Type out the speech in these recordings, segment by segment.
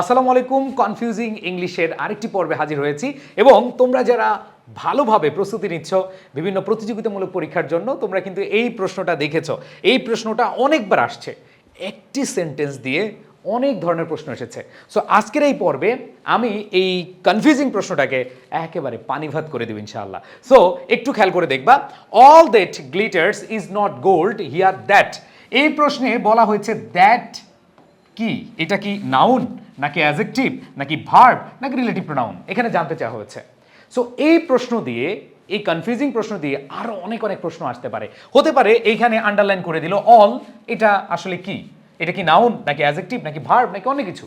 আসসালামু আলাইকুম কনফিউজিং ইংলিশের আরেকটি পর্বে হাজির হয়েছি এবং তোমরা যারা ভালোভাবে প্রস্তুতি নিচ্ছ বিভিন্ন প্রতিযোগিতামূলক পরীক্ষার জন্য, তোমরা কিন্তু এই প্রশ্নটা দেখেছ। এই প্রশ্নটা অনেকবার আসছে। একটি সেন্টেন্স দিয়ে অনেক ধরনের প্রশ্ন এসেছে। সো আজকের এই পর্বে আমি এই কনফিউজিং প্রশ্নটাকে একেবারে পানিভাত করে দেব ইনশাআল্লাহ। সো একটু খেয়াল করে দেখবা all that glitters is not gold here that এই প্রশ্নে বলা হয়েছে দ্যাট কি? এটা কি নাউন নাকি অ্যাজেকটিভ নাকি ভার্ব নাকি রিলেটিভ প্রোনাউন এখানে জানতে চাওয়া হয়েছে। সো এই প্রশ্ন দিয়ে, এই কনফিউজিং প্রশ্ন দিয়ে আরও অনেক অনেক প্রশ্ন আসতে পারে। হতে পারে এইখানে আন্ডারলাইন করে দিল অল এটা আসলে কি? এটা কি নাউন নাকি অ্যাজেকটিভ নাকি ভার্ব নাকি অনেক কিছু?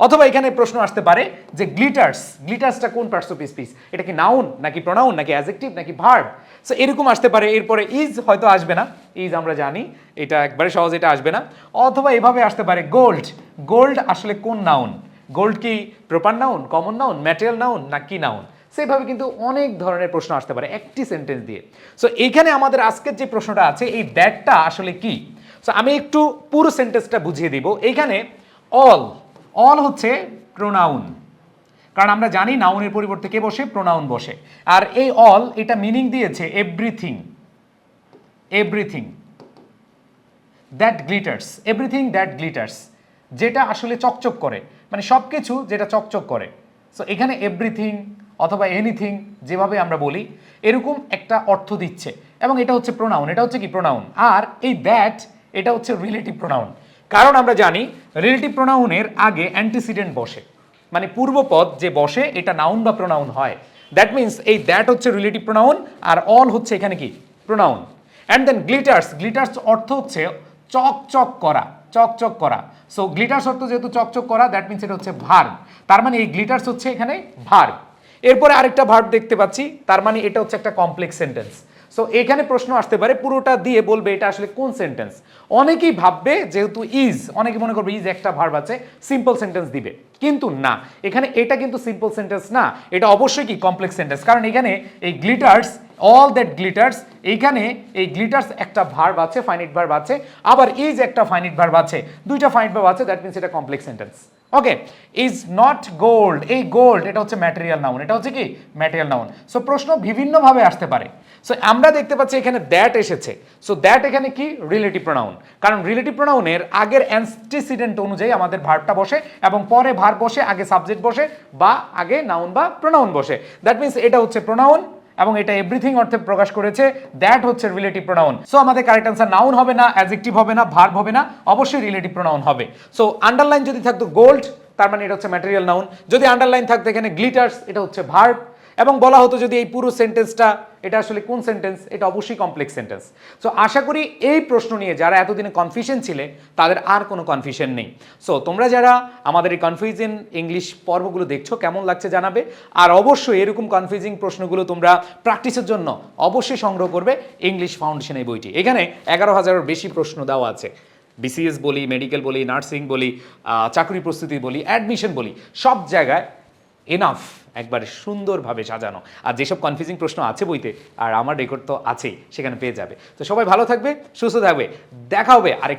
অথবা এখানে প্রশ্ন আসতে পারে যে গ্লিটার্স, গ্লিটার্সটা কোন পার্টস অফ স্পিচ এটা কি নাউন নাকি প্রোনাউন, নাকি অ্যাজেক্টিভ নাকি ভার্ব? সো এরকম আসতে পারে, এরপরে ইজ হয়তো আসবে না, ইজ আমরা জানি, এটা একবারে সহজ এটা আসবে না। অথবা এভাবে আসতে পারে গোল্ড গোল্ড আসলে কোন নাউন? গোল্ড কি proper noun, common noun, material noun, না কি নাউন? সেভাবে কিন্তু অনেক ধরনের প্রশ্ন আসতে পারে একটি সেন্টেন্স দিয়ে। সো এইখানে আমাদের আজকের যে প্রশ্নটা আছে, এই দ্যাটটা আসলে কি? সো আমি একটু পুরো সেন্টেন্সটা বুঝিয়ে দিব। এইখানে অল অল হচ্ছে প্রোনাউন কারণ আমরা জানি নাউনের পরিবর্তে কে বসে? প্রোনাউন বসে। আর এই অল, এটা মিনিং দিয়েছে everything everything that glitters everything that glitters যেটা আসলে চকচক করে। মানে সব কিছু যেটা চকচক করে। সো এখানে এভরিথিং অথবা এনিথিং যেভাবে আমরা বলি, এরকম একটা অর্থ দিচ্ছে। এবং এটা হচ্ছে প্রোনাউন এটা হচ্ছে কি প্রোনাউন আর এই দ্যাট এটা হচ্ছে রিলেটিভ প্রোনাউন কারণ আমরা জানি রিলেটিভ প্রোনাউনের আগে অ্যান্টিসিডেন্ট বসে। মানে পূর্বপদ যে বসে, এটা নাউন বা প্রোনাউন হয়। দ্যাট মিন্স এই দ্যাট হচ্ছে রিলেটিভ প্রোনাউন আর অল হচ্ছে এখানে কি? Pronoun and then glitters glitters অর্থ হচ্ছে চকচক করা চকচক করা। সো গ্লিটার্স অর্থ যেহেতু চকচক করা দ্যাট মিন্স এটা হচ্ছে ভার্ব তার মানে এই গ্লিটার্স হচ্ছে এখানে ভার্ব এরপরে আরেকটা ভার্ব দেখতে পাচ্ছি, তার মানে এটা হচ্ছে একটা কমপ্লেক্স সেন্টেন্স সো এখানে প্রশ্ন আসতে পারে, পুরোটা দিয়ে বলবে এটা আসলে কোন সেন্টেন্স অনেকেই ভাববে যেহেতু ইজ অনেকে মনে করবে ইজ একটা ভার্ব আছে সিম্পল সেন্টেন্স দিবে। কিন্তু না, এখানে এটা কিন্তু সিম্পল সেন্টেন্স না, এটা অবশ্যই কি কমপ্লেক্স সেন্টেন্স কারণ এখানে এই গ্লিটার্স অল দ্যাট গ্লিটার্স এইখানে এই গ্লিটার্স একটা ভার্ব আছে ফাইনিট ভার্ব আছে, আবার ইজ একটা ফাইনিট ভার্ব আছে, দুইটা ফাইনিট ভার্ব আছে দ্যাট মিনস এটা complex sentence okay is not gold এই গোল্ড এটা হচ্ছে ম্যাটেরিয়াল নাউন এটা হচ্ছে কি? ম্যাটেরিয়াল নাউন সো প্রশ্ন বিভিন্নভাবে আসতে পারে। সো আমরা দেখতে পাচ্ছি এখানে দ্যাট এসেছে। সো দ্যাট এখানে কি? রিলেটিভ প্রোনাউন কারণ রিলেটিভ প্রোনাউনের আগের অ্যান্টিসিডেন্ট অনুযায়ী আমাদের ভার্বটা বসে এবং পরে ভার্ব বসে, আগে সাবজেক্ট বসে বা আগে নাউন বা প্রোনাউন বসে। দ্যাট মিনস এটা হচ্ছে প্রোনাউন এবং এটা এভরিথিং অর্থে প্রকাশ করেছে দ্যাট হচ্ছে রিলেটিভ প্রোনাউন সো আমাদের কারেক্ট আনসার নাউন হবে না অ্যাজেক্টিভ হবে না ভার্ব হবে না, অবশ্যই রিলেটিভ প্রোনাউন হবে। সো আন্ডারলাইন যদি থাকতো গোল্ড তার মানে এটা হচ্ছে ম্যাটেরিয়াল নাউন যদি আন্ডারলাইন থাকতো এখানে গ্লিটার্স এটা হচ্ছে ভার্ব এবং বলা হতো যদি এই পুরো সেন্টেন্সটা এটা আসলে কোন সেন্টেন্স এটা অবশ্যই কমপ্লেক্স সেন্টেন্স সো আশা করি এই প্রশ্ন নিয়ে যারা এতদিনে কনফিউশন ছিলে, তাদের আর কোনো কনফিউশন নেই। সো তোমরা যারা আমাদের এই কনফিউশন ইংলিশ পর্বগুলো দেখছ, কেমন লাগছে জানাবে? আর অবশ্যই এরকম কনফিউজিং প্রশ্নগুলো তোমরা প্র্যাকটিসের জন্য অবশ্যই সংগ্রহ করবে ইংলিশ ফাউন্ডেশন এই বইটি। এখানে এগারো হাজারের বেশি প্রশ্ন দেওয়া আছে। বিসিএস বলি মেডিকেল বলি নার্সিং বলি চাকরি প্রস্তুতি বলি অ্যাডমিশন বলি, সব জায়গায় এনাফ একবারে সুন্দরভাবে সাজানো। আর যেসব কনফিউজিং প্রশ্ন আছে বইতে, আর আমার রেকর্ড তো আছেই, সেখানে পেয়ে যাবে। তো সবাই ভালো থাকবে, সুস্থ থাকবে। দেখা হবে আরেক